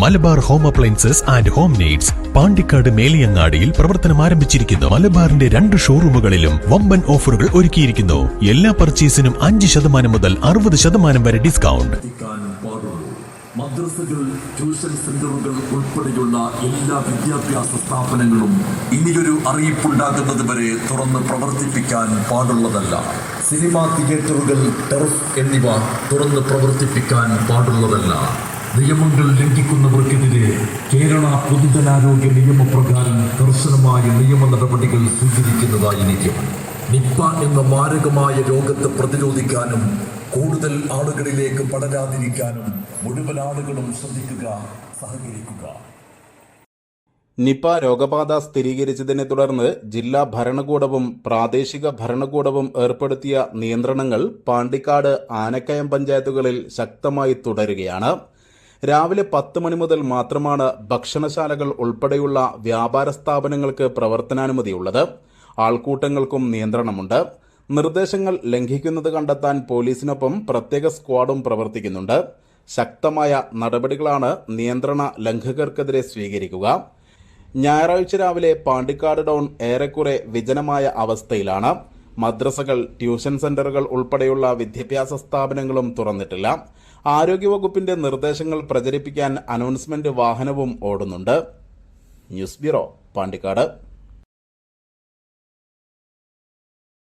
Malabar home appliances and home needs Pandikkad മേലിയങ്ങാടിയിൽ പ്രവർത്തനം ആരംഭിച്ചിരിക്കുന്നു. മലബാറിന്റെ രണ്ട് ഷോറൂമുകളിലും വമ്പൻ ഓഫറുകൾ ഒരുക്കിയിരിക്കുന്നു. എല്ലാ പർച്ചേസിനും അഞ്ച് ശതമാനം മുതൽ അറുപത് ശതമാനം വരെ ഡിസ്കൗണ്ട്. മദ്രസകൾ ട്യൂഷൻ സെന്ററുകൾ ഉൾപ്പെടെയുള്ള എല്ലാ വിദ്യാഭ്യാസ സ്ഥാപനങ്ങളും ഇനിയൊരു അറിയിപ്പുണ്ടാകുന്നത് വരെ തുറന്ന് പ്രവർത്തിപ്പിക്കാൻ പാടുള്ളതല്ല. സിനിമാ തിയേറ്ററുകൾ ടെറഫ് എന്നിവ തുറന്ന് പ്രവർത്തിപ്പിക്കാൻ പാടുള്ളതല്ല. നിയമങ്ങൾ ലംഘിക്കുന്നവർക്കെതിരെ കേരള പൊതുജനാരോഗ്യ നിയമപ്രകാരം കർശനമായ നിയമ നടപടികൾ സ്വീകരിക്കുന്നതായിരിക്കും നിപ്പ എന്ന മാരകമായ രോഗത്തെ പ്രതിരോധിക്കാനും കൂടുതൽ ആളുകളിലേക്ക് പടരാതിരിക്കാനും മുഴുവൻ ആളുകളും ശ്രദ്ധിക്കുക സഹകരിക്കുക. നിപ രോഗബാധ സ്ഥിരീകരിച്ചതിനെ തുടർന്ന് ജില്ലാ ഭരണകൂടവും പ്രാദേശിക ഭരണകൂടവും ഏർപ്പെടുത്തിയ നിയന്ത്രണങ്ങൾ പാണ്ടിക്കാട് ആനക്കയം പഞ്ചായത്തുകളിൽ ശക്തമായി തുടരുകയാണ്. രാവിലെ പത്ത് മണി മുതൽ മാത്രമാണ് ഭക്ഷണശാലകൾ ഉൾപ്പെടെയുള്ള വ്യാപാര സ്ഥാപനങ്ങൾക്ക് പ്രവർത്തനാനുമതിയുള്ളത്. ആൾക്കൂട്ടങ്ങൾക്കും നിയന്ത്രണമുണ്ട്. നിർദ്ദേശങ്ങൾ ലംഘിക്കുന്നത് കണ്ടെത്താൻ പോലീസിനൊപ്പം പ്രത്യേക സ്ക്വാഡും പ്രവർത്തിക്കുന്നുണ്ട്. ശക്തമായ നടപടികളാണ് നിയന്ത്രണ ലംഘകർക്കെതിരെ സ്വീകരിക്കുക. ഞായറാഴ്ച രാവിലെ പാണ്ടിക്കാട് ടൗൺ ഏറെക്കുറെ വിജനമായ അവസ്ഥയിലാണ്. മദ്രസകൾ ട്യൂഷൻ സെന്ററുകൾ ഉൾപ്പെടെയുള്ള വിദ്യാഭ്യാസ സ്ഥാപനങ്ങളും തുറന്നിട്ടില്ല. ആരോഗ്യവകുപ്പിന്റെ നിർദ്ദേശങ്ങൾ പ്രചരിപ്പിക്കാൻ അനൗൺസ്മെന്റ് വാഹനവും ഓടുന്നുണ്ട്. News bureau Pandikkad.